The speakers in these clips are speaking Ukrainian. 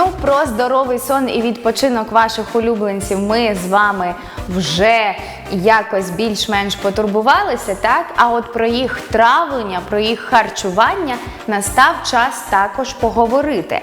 Ну, про здоровий сон і відпочинок ваших улюбленців ми з вами вже якось більш-менш потурбувалися, так? А от про їх травлення, про їх харчування настав час також поговорити.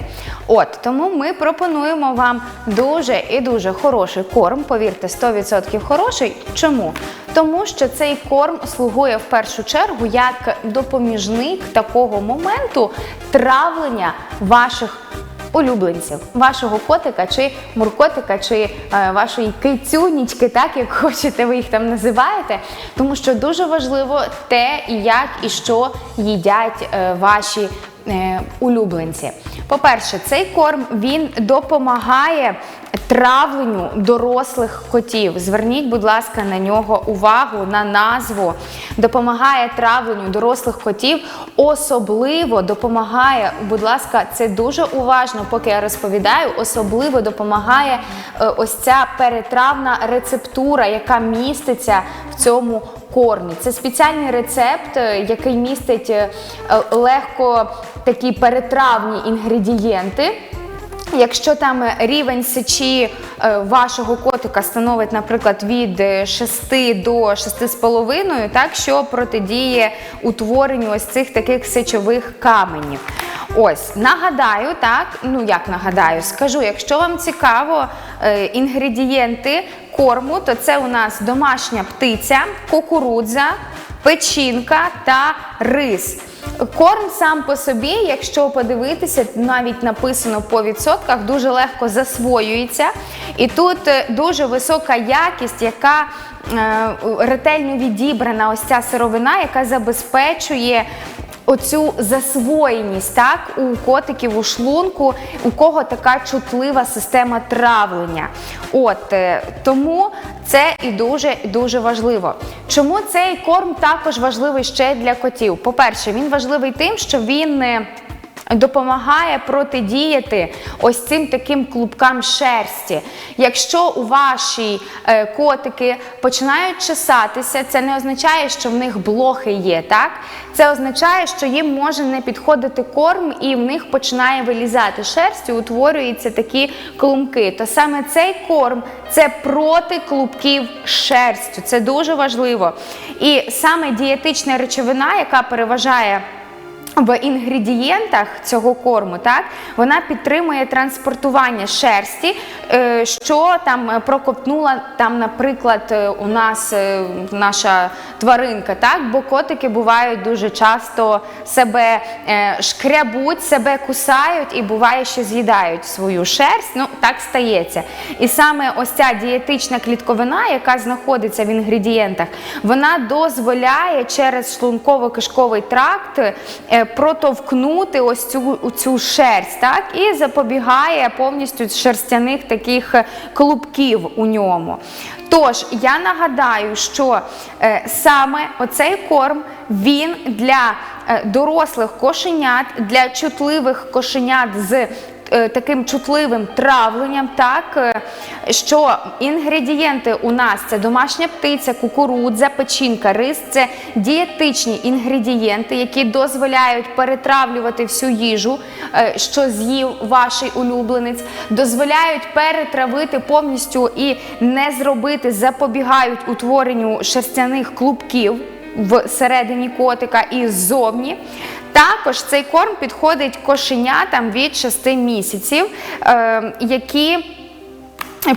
От тому ми пропонуємо вам дуже і дуже хороший корм. Повірте, 100% хороший. Чому? Тому що цей корм слугує в першу чергу як допоміжник такого моменту травлення ваших улюбленців, вашого котика чи муркотика, чи е, вашої кицюнічки, так як хочете, ви їх там називаєте. Тому що дуже важливо те, як і що їдять е, ваші е, улюбленці. По-перше, цей корм він допомагає травленню дорослих котів. Зверніть, будь ласка, на нього увагу, на назву. Допомагає травленню дорослих котів, особливо допомагає, будь ласка, це дуже уважно, поки я розповідаю, особливо допомагає е, ось ця перетравна рецептура, яка міститься в цьому кормі. Це спеціальний рецепт, е, який містить е, легко такі перетравні інгредієнти. Якщо там рівень сечі е, вашого котика становить, наприклад, від е, 6 до 6,5, так що протидіє утворенню ось цих таких сечових каменів. Ось, нагадаю, так, ну як нагадаю, скажу, якщо вам цікаво е, інгредієнти корму, то це у нас домашня птиця, кукурудза, печінка та рис. Корм сам по собі, якщо подивитися, навіть написано по відсотках, дуже легко засвоюється. І тут е, дуже висока якість, яка е, ретельно відібрана ось ця сировина, яка забезпечує оцю засвоєність так, у котиків у шлунку, у кого така чутлива система травлення. От е, тому це і дуже дуже важливо. Чому цей корм також важливий ще для котів? По-перше, він важливий тим, що він. Допомагає протидіяти ось цим таким клубкам шерсті. Якщо у ваші е, котики починають чесатися, це не означає, що в них блохи є. так? Це означає, що їм може не підходити корм, і в них починає вилізати шерсть, і утворюються такі клумки. То саме цей корм це проти клубків шерстю. Це дуже важливо. І саме дієтична речовина, яка переважає в інгредієнтах цього корму, так вона підтримує транспортування шерсті, е, що там е, проковтнула там, наприклад, е, у нас наша тваринка, так бо котики бувають дуже часто себе шкрябуть, себе кусають і буває, що з'їдають свою шерсть. Ну так стається. І саме ось ця дієтична клітковина, яка знаходиться в інгредієнтах, вона дозволяє через шлунково-кишковий тракт протовкнути ось цю, цю шерсть, так, і запобігає повністю шерстяних таких е, клубків у ньому. Тож, я нагадаю, що е, саме оцей корм він для е, дорослих кошенят, для чутливих кошенят з таким чутливим травленням, так е, що інгредієнти у нас це домашня птиця, кукурудза, печінка, рис це дієтичні інгредієнти, які дозволяють перетравлювати всю їжу, е, що з'їв ваш улюбленець, дозволяють перетравити повністю і не зробити, запобігають утворенню шерстяних клубків всередині котика і ззовні. Також цей корм підходить кошенятам від 6 місяців, е, які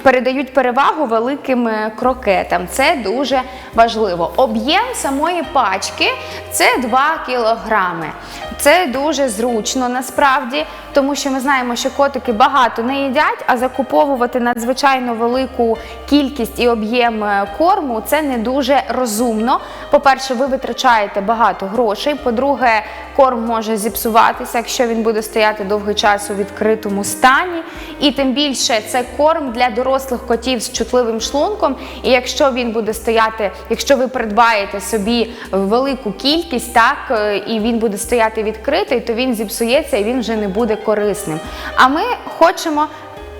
передають перевагу великим е, крокетам. Це дуже важливо. Об'єм самої пачки це 2 кілограми. Це дуже зручно насправді, тому що ми знаємо, що котики багато не їдять, а закуповувати надзвичайно велику кількість і об'єм е, корму це не дуже розумно. По-перше, ви витрачаєте багато грошей. По-друге, корм може зіпсуватися, якщо він буде стояти довгий час у відкритому стані. І тим більше це корм для дорослих котів з чутливим шлунком. І якщо він буде стояти, якщо ви придбаєте собі велику кількість, так е, і він буде стояти відкритий, то він зіпсується і він вже не буде корисним. А ми хочемо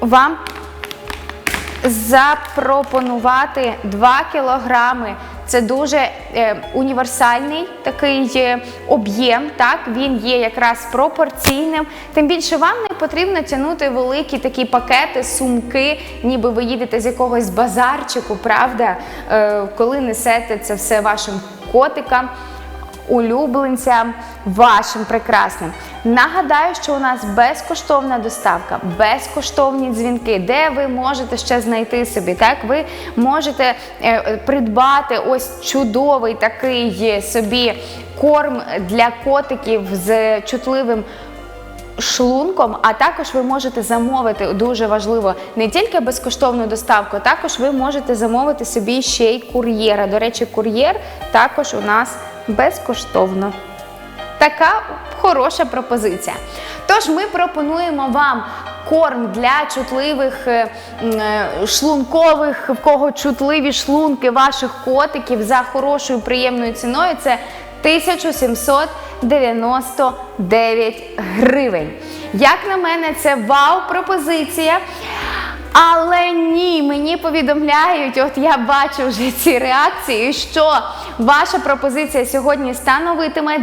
вам запропонувати 2 кілограми Це дуже е, універсальний такий е, об'єм. Так він є якраз пропорційним. Тим більше вам не потрібно тягнути великі такі пакети, сумки, ніби ви їдете з якогось базарчику, правда, е, коли несете це все вашим котикам улюбленцям вашим прекрасним. Нагадаю, що у нас безкоштовна доставка, безкоштовні дзвінки, де ви можете ще знайти собі. Так, ви можете е, придбати ось чудовий такий собі корм для котиків з чутливим шлунком, а також ви можете замовити дуже важливо не тільки безкоштовну доставку, також ви можете замовити собі ще й кур'єра. До речі, кур'єр також у нас безкоштовно. Така хороша пропозиція. Тож ми пропонуємо вам корм для чутливих е, е, шлункових, в кого чутливі шлунки ваших котиків за хорошою приємною ціною. Це 1799 гривень. Як на мене, це вау-пропозиція. Але ні, мені повідомляють, от я бачу вже ці реакції, що ваша пропозиція сьогодні становитиме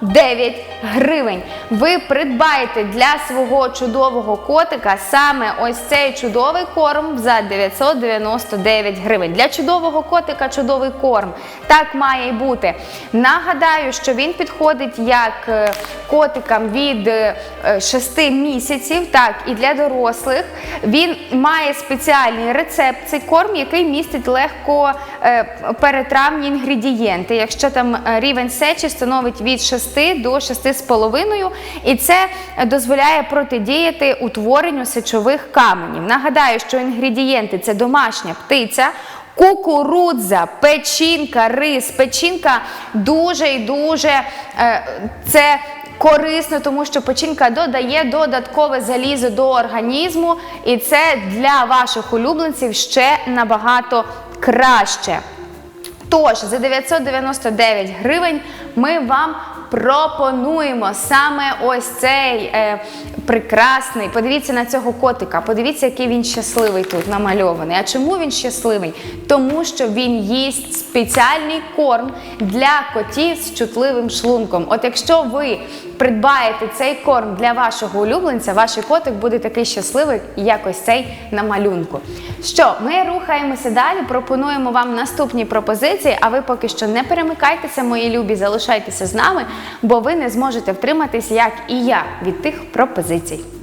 999 гривень. Ви придбаєте для свого чудового котика саме ось цей чудовий корм за 999 гривень. Для чудового котика чудовий корм. Так має й бути. Нагадаю, що він підходить як е, котикам від 6 місяців, так і для дорослих. Він має спеціальний рецепт, цей корм, який містить легко е, перетравні інгредієнти. Якщо там е, рівень сечі становить від 6 до 6,5, і це дозволяє протидіяти утворенню сечових каменів. Нагадаю, що інгредієнти це домашня птиця. Кукурудза, печінка, рис. Печінка дуже і дуже е, це корисно, тому що печінка додає додаткове залізо до організму, і це для ваших улюбленців ще набагато краще. Тож за 999 гривень ми вам пропонуємо саме ось цей е, прекрасний. Подивіться на цього котика, подивіться, який він щасливий тут намальований. А чому він щасливий? Тому що він їсть спеціальний корм для котів з чутливим шлунком. От якщо ви придбаєте цей корм для вашого улюбленця, ваш котик буде такий щасливий, як ось цей на малюнку. Що, ми рухаємося далі, пропонуємо вам наступні пропозиції, а ви поки що не перемикайтеся, мої любі, залишайтеся з нами, бо ви не зможете втриматись, як і я, від тих пропозицій.